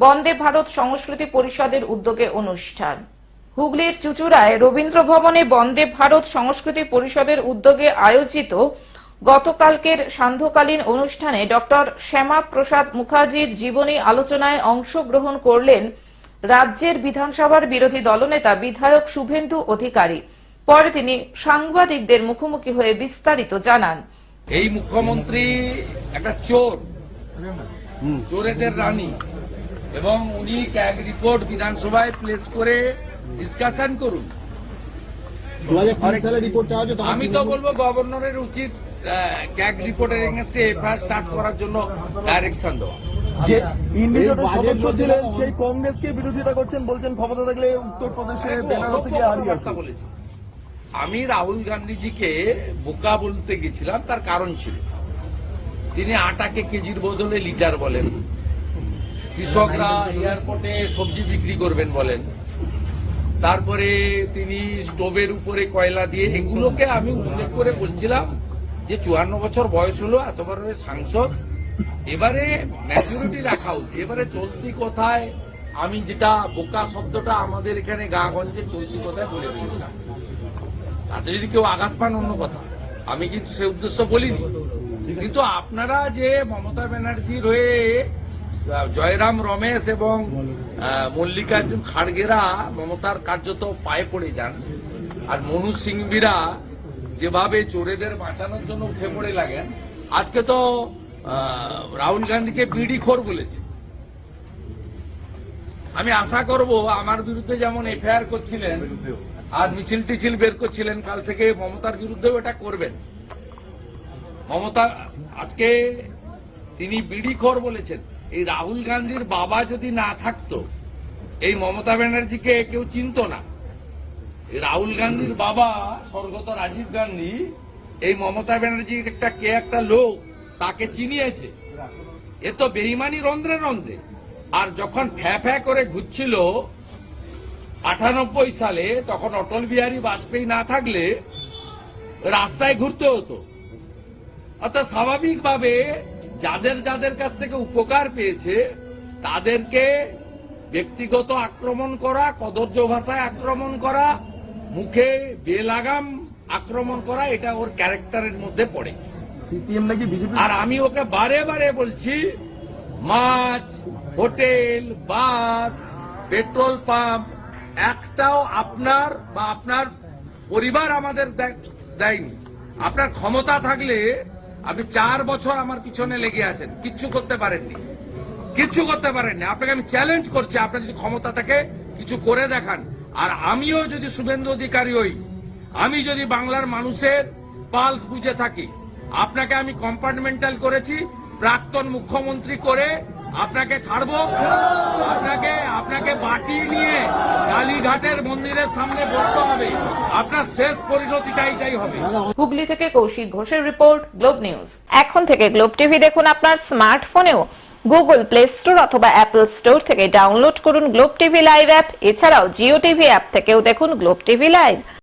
বন্দে ভারত সংস্কৃতি পরিষদের উদ্যোগে অনুষ্ঠান। হুগলির চুচুড়ায় রবীন্দ্র ভবনে বন্দে ভারত সংস্কৃতি পরিষদের উদ্যোগে আয়োজিত গতকালকের সান্ধ্যকালীন অনুষ্ঠানে ডক্টর শ্যামা প্রসাদ মুখার্জির জীবনী আলোচনায় অংশগ্রহণ করলেন রাজ্যের বিধানসভার বিরোধী দলনেতা বিধায়ক শুভেন্দু অধিকারী। পরে তিনি সাংবাদিকদের মুখোমুখি হয়ে বিস্তারিত জানান। এই মুখ্যমন্ত্রী একটা চোর। চোরেদের রানী। এবং উনি ক্যাগ রিপোর্ট বিধানসভায় প্লেস করে ডিসকাশন করুন। আমি তো বলব? গভর্নরের উচিত ক্যাগ রিপোর্টের এগেনস্টে এফআইআর স্টার্ট করার জন্য ডাইরেকশন দেওয়া। যে ইন্ডিজোটের সদস্য ছিলেন সেই কংগ্রেসকে বিরোধিতা করছেন বলছেন ক্ষমতা থাকলে উত্তরপ্রদেশে বেনারসে গিয়ে হারিয়ে বলেছি। আমি রাহুল গান্ধীজিকে বোকা বলতে গেছিলাম তার কারণ ছিল। তিনি আটাকে কেজির বদলে লিটার বলেন। কৃষকরা এয়ারপোর্টে সবজি বিক্রি করবেন বলেন। তারপরে তিনি স্টোভের উপরে কয়লা দিয়ে, এগুলোকে আমি উল্লেখ করে বলছিলাম যে চুয়ান্ন বছর বয়স হলো, এত বড় সাংসদ। এবারে ম্যাচুরিটি রাখা উচিত। এবারে চলতি কথায় আমি যেটা বোকা শব্দটা আমাদের এখানে গাঁগঞ্জে চলতি কথায় বলে দিয়েছিলাম। তাতে যদি কেউ আঘাত পান অন্য কথা। আমি কিন্তু সে উদ্দেশ্য বলিনি। কিন্তু আপনারা যে মমতা ব্যানার্জির হয়ে জয়রাম, রমেশ এবং মল্লিকার্জুন খাড়গেরা মমতার কার্যত পায়ে পড়ে যান। আর মনু সিংবিরা যেভাবে চোরেদের বাঁচানোর জন্য উঠে পড়ে লাগেন, আজকে তো রাহুল গান্ধীকে বিড়ি খোর বলেছে। আমি আশা করব আমার বিরুদ্ধে যেমন এফআইআর করছিলেন আর মিছিল টিছিল বের করছিলেন, কাল থেকে মমতার বিরুদ্ধেও এটা করবেন। মমতা, আজকে তিনি বিড়ি খোর বলেছেন। এই রাহুল গান্ধীর বাবা যদি না থাকতো, এই মমতা ব্যানার্জিকে কেউ চিনতো না। রাহুল গান্ধীর বাবা স্বর্গত রাজীব গান্ধী, এই মমতা ব্যানার্জির একটা কে একটা লোক, তাকে চিনিয়েছে। এ তো বেইমানি রন্ধ্রে রন্ধ্রে। আর যখন ফ্যা ফ্যা করে ঘুরছিল, আটানব্বই সালে তখন অটল বিহারী বাজপেয়ী না থাকলে রাস্তায় ঘুরতে হতো। অর্থাৎ স্বাভাবিকভাবে যাদের যাদের কাছ থেকে উপকার পেয়েছে তাদেরকে ব্যক্তিগত আক্রমণ করা কদর্য ভাষায় আক্রমণ করা মুখে বেলাগাম আক্রমণ করা এটা ওর ক্যারেক্টারের মধ্যে পড়ে। সিপিএম নাকি বিজেপি? আর আমি ওকে বারে বারে বলছি মাছ হোটেল বাস পেট্রোল পাম্প একটাও আপনার বা আপনার পরিবার আমাদের দেয়নি। আপনার ক্ষমতা থাকলে আপনি চার বছর আমার পিছনে লেগে আছেন। কিচ্ছু করতে পারেননি। কিচ্ছু করতে পারেননি। আপনাকে আমি চ্যালেঞ্জ করছি, আপনার যদি ক্ষমতা থাকে, কিছু করে দেখান। আর আমিও যদি শুভেন্দু অধিকারী হই, আমি যদি বাংলার মানুষের পালস বুঝে থাকি, আপনাকে আমি কম্পার্টমেন্টাল করেছি, প্রাক্তন মুখ্যমন্ত্রী করে আপনাকে ছাড়বো, আপনাকে আপনাকে বাটি নিয়ে কালীঘাটের মন্দিরের সামনে বসতে হবে। আপনার শেষ পরিণতিটা এটাই হবে। হুগলি থেকে কৌশিক ঘোষের রিপোর্ট, গ্লোব নিউজ। এখন থেকে গ্লোব টিভি দেখুন আপনার স্মার্টফোনেও। গুগল প্লে স্টোর অথবা অ্যাপল স্টোর থেকে ডাউনলোড করুন গ্লোব টিভি লাইভ অ্যাপ। এছাড়াও জিও টিভি অ্যাপ থেকেও দেখুন গ্লোব টিভি লাইভ।